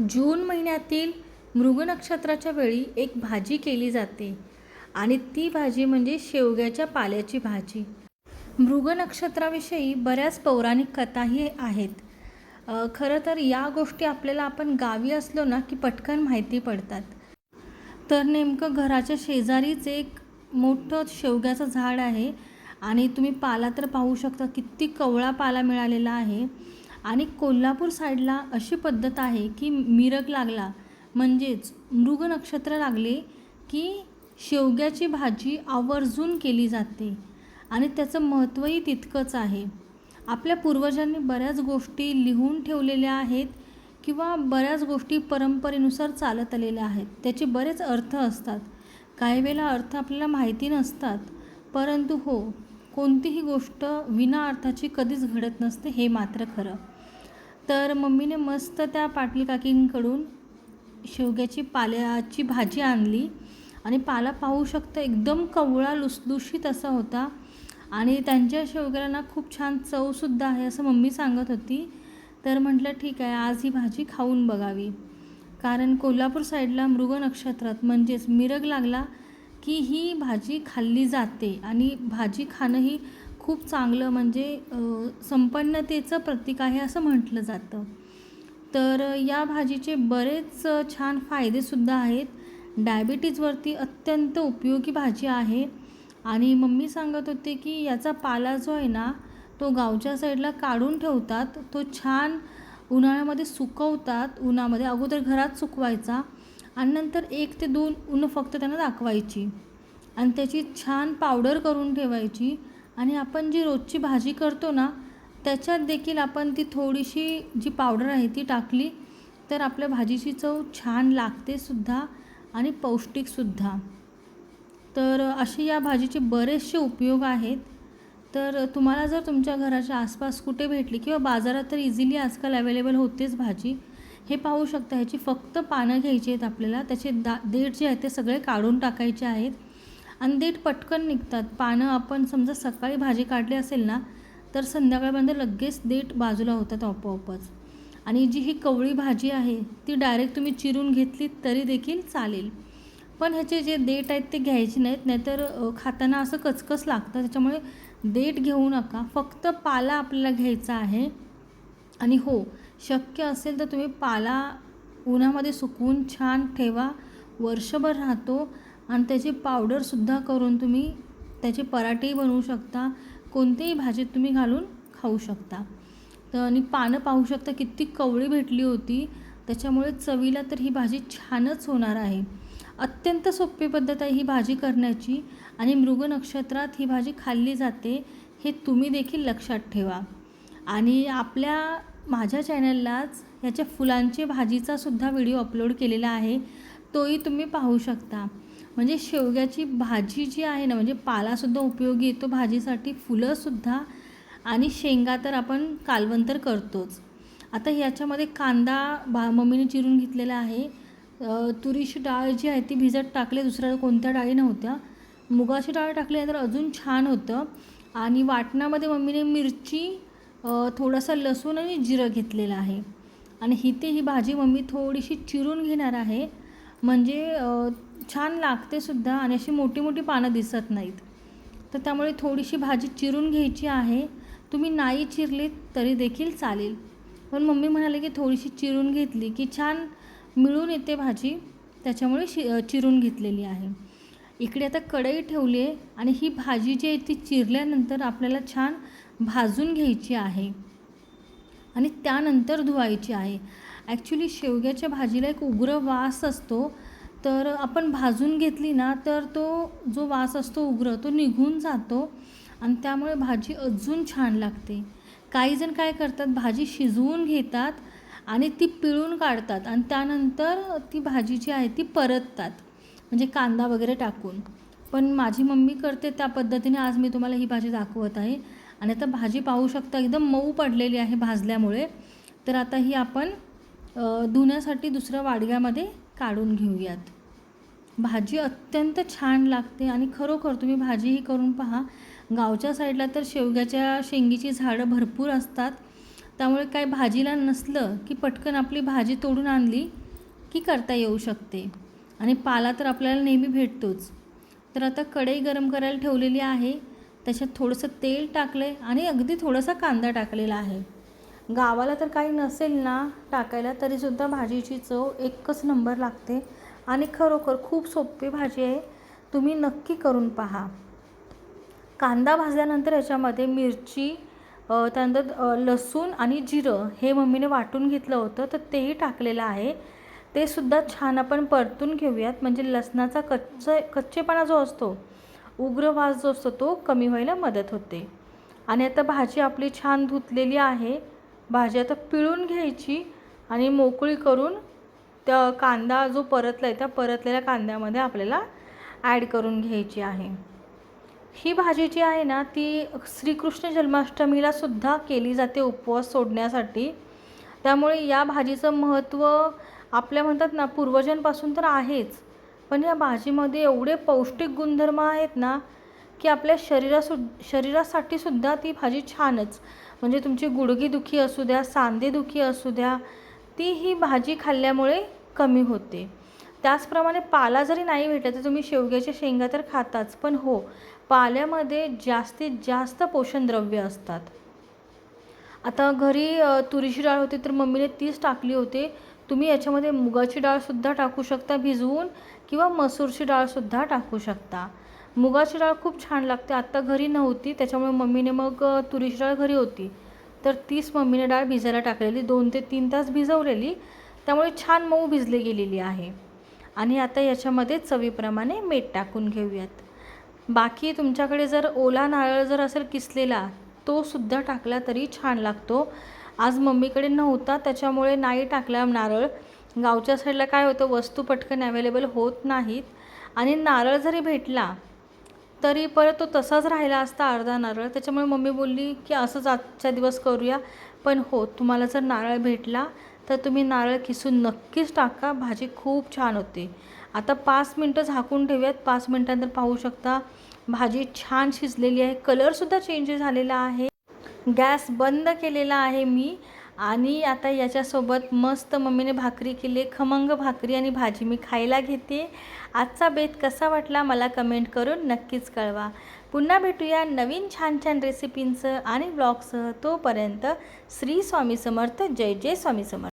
जून महिन्यातील मृग नक्षत्राच्या वेळी एक भाजी केली जाते आणि ती भाजी म्हणजे शेवग्याच्या पाल्याची भाजी. मृग नक्षत्राविषयी बऱ्याच पौराणिक कथाही आहेत. खरं तर या गोष्टी आपल्याला आपण गावी असलो ना की पटकन माहिती पडतात. तर नेमकं घराच्या शेजारीच एक मोठं शेवग्याचं झाड आहे आणि तुम्ही पाला तर पाहू शकता किती कवळा पाला मिळालेला आहे. आणि कोल्हापूर साईडला अशी पद्धत आहे की मिरग लागला म्हणजेच मृग नक्षत्र लागले की शेवग्याची भाजी आवर्जून केली जाते. आणि त्याचं महत्त्वही तितकंच आहे. आपल्या पूर्वजांनी बऱ्याच गोष्टी लिहून ठेवलेल्या आहेत किंवा बऱ्याच गोष्टी परंपरेनुसार चालत आलेल्या आहेत. त्याचे बरेच अर्थ असतात. काही वेळेला अर्थ आपल्याला माहिती नसतात. परंतु हो कोणतीही गोष्ट विना अर्थाची कधीच घडत नसते हे मात्र खरं. तर मम्मीने मस्त त्या पाटील काकींकडून शेवग्याची पाल्याची भाजी आणली. आणि पाला पाहू शकता एकदम कवळा लुसलुशीत असा होता. आणि त्यांच्या शेवग्याला ना खूप छान चवसुद्धा आहे असं मम्मी सांगत होती. तर म्हटलं ठीक आहे आज ही भाजी खाऊन बघावी. कारण कोल्हापूर साईडला मृग नक्षत्रात म्हणजेच मिरग लागला की ही भाजी खाल्ली जाते. आणि भाजी खाणं ही खूप चांगलं म्हणजे संपन्नतेचं प्रतीक आहे असं म्हटलं जातं. तर या भाजीचे बरेच छान फायदेसुद्धा आहेत. डायबिटीजवरती अत्यंत उपयोगी भाजी आहे. आणि मम्मी सांगत होते की याचा पाला जो आहे ना तो गावच्या साईडला काढून ठेवतात. तो छान उन्हाळ्यामध्ये सुकवतात. उन्हामध्ये अगोदर घरात सुकवायचा आणि नंतर एक ते दोन ऊन फक्त त्यांना दाखवायची. आणि त्याची छान पावडर करून ठेवायची. आणि आपण जी रोजची भाजी करतो ना त्याच्यात देखील आपण ती थोडीशी जी पावडर आहे ती टाकली तर आपल्या भाजीची चव छान लागते सुद्धा आणि पौष्टिकसुद्धा तर असे या भाजीचे बरेचसे उपयोग आहेत. तर तुम्हाला जर तुमच्या घराच्या आसपास कुठे भेटली किंवा बाजारात तर इझिली आजकाल अवेलेबल होतेच भाजी. हे पाहू शकता ह्याची फक्त पानं घ्यायची आहेत आपल्याला त्याचे दा देठ जे आहेत ते सगळे काढून टाकायचे आहेत. आणि देठ पटकन निघतात. पानं आपण समजा सकाळी भाजी काढली असेल ना तर संध्याकाळपर्यंत लगेच देठ बाजूला होतात आपोआपच. आणि जी ही कवळी भाजी आहे ती डायरेक्ट तुम्ही चिरून घेतली तरी देखील चालेल. पण ह्याचे जे देठ आहेत ते घ्यायचे नाहीत नाहीतर खाताना असं कचकच लागतं. त्याच्यामुळे देठ घेऊ नका. फक्त पाला आपल्याला घ्यायचा आहे. आणि हो शक्य असेल तर तुम्ही पाला उन्हामध्ये सुकवून छान ठेवा. वर्षभर राहतो. आणि त्याची पावडरसुद्धा करून तुम्ही त्याचे पराठेही बनवू शकता. कोणत्याही भाजीत तुम्ही घालून खाऊ शकता. तर आणि पानं पाहू शकता किती कवळी भेटली होती. त्याच्यामुळे चवीला तर ही भाजी छानच होणार आहे. अत्यंत सोपी पद्धत आहे ही भाजी करण्याची आणि मृग नक्षत्रात ही भाजी खाल्ली जाते हे तुम्ही देखील लक्षात ठेवा. आणि आपल्या माझ्या चॅनललाच ह्याच्या फुलांची भाजीचा सुद्धा व्हिडिओ अपलोड केलेला आहे. तोही तुम्ही पाहू शकता. म्हणजे शेवग्याची भाजी जी आहे ना म्हणजे पालासुद्धा उपयोगी येतो भाजीसाठी फुलंसुद्धा. आणि शेंगा तर आपण कालवंतर करतोच. आता ह्याच्यामध्ये कांदा भा मम्मीने चिरून घेतलेला आहे. तुरीची डाळ जी आहे ती भिजत टाकली दुसऱ्या कोणत्या डाळी नव्हत्या. मुगाची डाळ टाकली तर अजून छान होतं. आणि वाटणामध्ये मम्मीने मिरची थोडासा लसूण आणि जिरं घेतलेलं आहे. आणि हिते ही भाजी मम्मी थोडीशी चिरून घेणार आहे. म्हणजे छान लागते सुद्धा आणि अशी मोठी मोठी पानं दिसत नाहीत. तर त्यामुळे थोडीशी भाजी चिरून घ्यायची आहे. तुम्ही नाही चिरलीत तरी देखील चालेल. पण मम्मी म्हणाले की थोडीशी चिरून घेतली की छान मिळून येते भाजी. त्याच्यामुळे शि चिरून घेतलेली आहे. इकडे आता कढई ठेवली आहे आणि ही भाजी जी आहे ती चिरल्यानंतर आपल्याला छान भाजून घ्यायची आहे. आणि त्यानंतर धुवायची आहे. ॲक्च्युली शेवग्याच्या भाजीला एक उग्र वास असतो. तर आपण भाजून घेतली ना तर तो जो वास असतो उग्र तो निघून जातो आणि त्यामुळे भाजी अजून छान लागते. काही जण काय करतात भाजी शिजवून घेतात आणि ती पिळून काढतात आणि त्यानंतर ती भाजी जी आहे ती परततात म्हणजे कांदा वगैरे टाकून. पण माझी मम्मी करते त्या पद्धतीने आज मी तुम्हाला ही भाजी दाखवत आहे. आणि आता भाजी पाहू शकता एकदम मऊ पडलेली आहे भाजल्यामुळे. तर आता ही आपण धुण्यासाठी दुसऱ्या वाडग्यामध्ये काढून घेऊयात. भाजी अत्यंत छान लागते आणि खरोखर तुम्ही भाजीही करून पहा. गावच्या साईडला तर शेवग्याच्या शेंगीची झाडं भरपूर असतात. त्यामुळे काय भाजीला नसलं की पटकन आपली भाजी तोडून आणली की करता येऊ शकते. आणि पाला तर आपल्याला नेहमी भेटतोच. तर आता कढई गरम करायला ठेवलेली आहे. त्याच्यात थोडंसं तेल टाकलं आहे आणि अगदी थोडासा कांदा टाकलेला आहे. गावाला तर काही नसेल ना टाकायला तरीसुद्धा भाजीची चव एकच नंबर लागते. आणि खरोखर खूप सोपी भाजी आहे. तुम्ही नक्की करून पहा. कांदा भाजल्यानंतर याच्यामध्ये मिरची त्यानंतर लसूण आणि जिरं हे मम्मीने वाटून घेतलं होतं तर तेही टाकलेलं आहे. ते सुद्धा छान आपण परतून घेऊयात. म्हणजे लसणाचा कच्च कच्चेपणा जो असतो उग्र वास जो असतो तो कमी व्हायला मदत होते. आणि आता भाजी आपली छान धुतलेली आहे. भाजी आता पिळून घ्यायची आणि मोकळी करून त्या कांदा जो परतला आहे त्या परतलेल्या कांद्यामध्ये आपल्याला ॲड करून घ्यायची आहे. ही भाजी जी आहे ना ती श्रीकृष्ण जन्माष्टमीला सुद्धा केली जाते उपवास सोडण्यासाठी. त्यामुळे या भाजीचं महत्त्व आपल्या म्हणतात ना पूर्वजांपासून तर आहेच. पण या भाजीमध्ये एवढे पौष्टिक गुणधर्म आहेत ना की आपल्या शरीरासु शरीरासाठी सुद्धा ती भाजी छानच. म्हणजे तुमची गुडघेदुखी असू द्या सांधेदुखी असू द्या ती ही भाजी खाल्ल्यामुळे कमी होते. त्याचप्रमाणे पाला जरी नाही भेटला तर तुम्ही शेवग्याच्या शेंगा तर खाताच पण हो पाल्यामध्ये जास्तीत जास्त पोषणद्रव्य असतात. आता घरी तुरीची डाळ होती तर मम्मीने तीच टाकली होती. तुम्ही याच्यामध्ये मुगाची डाळसुद्धा टाकू शकता भिजवून किंवा मसूरची डाळसुद्धा टाकू शकता. मुगाची डाळ खूप छान लागते. आत्ता घरी नव्हती त्याच्यामुळे मम्मीने मग तुरीची डाळ घरी होती. तर तीच मम्मीने डाळ भिजायला टाकलेली दोन ते तीन तास भिजवलेली. त्यामुळे छान मऊ भिजली गेलेली आहे. आणि आता याच्यामध्ये चवीप्रमाणे मीठ टाकून घेऊयात. बाकी तुमच्याकडे जर ओला नारळ जर असेल किसलेला तो सुद्धा टाकला तरी छान लागतो. आज मम्मीकडे नव्हता त्याच्यामुळे नाही टाकला नारळ. गावच्या साईडला काय होतं वस्तू पटकन अवेलेबल होत नाहीत. आणि नारळ जरी भेटला तरी परत तो तसाच राहिला असता अर्धा नारळ. त्याच्यामुळे मम्मी बोलली की असंच आजच्या दिवस करूया. पण हो तुम्हाला जर नारळ भेटला तर तुम्ही नारळ किसून नक्कीच टाका. भाजी खूप छान होते. आता पाच मिनटं झाकून ठेवूयात. पाच मिनटानंतर पाहू शकता भाजी छान शिजलेली आहे. कलरसुद्धा चेंज झालेला आहे. गॅस बंद केलेला आहे मी. आणि आता याच्यासोबत मस्त मम्मीने भाकरी केली खमंग भाकरी आणि भाजी मी खायला घेते. आजचा बेत कसा वाटला मला कमेंट करून नक्कीच कळवा. पुन्हा भेटूया नवीन छान छान रेसिपींचं आणि ब्लॉगसह तोपर्यंत श्री स्वामी समर्थ. जय जय स्वामी समर्थ.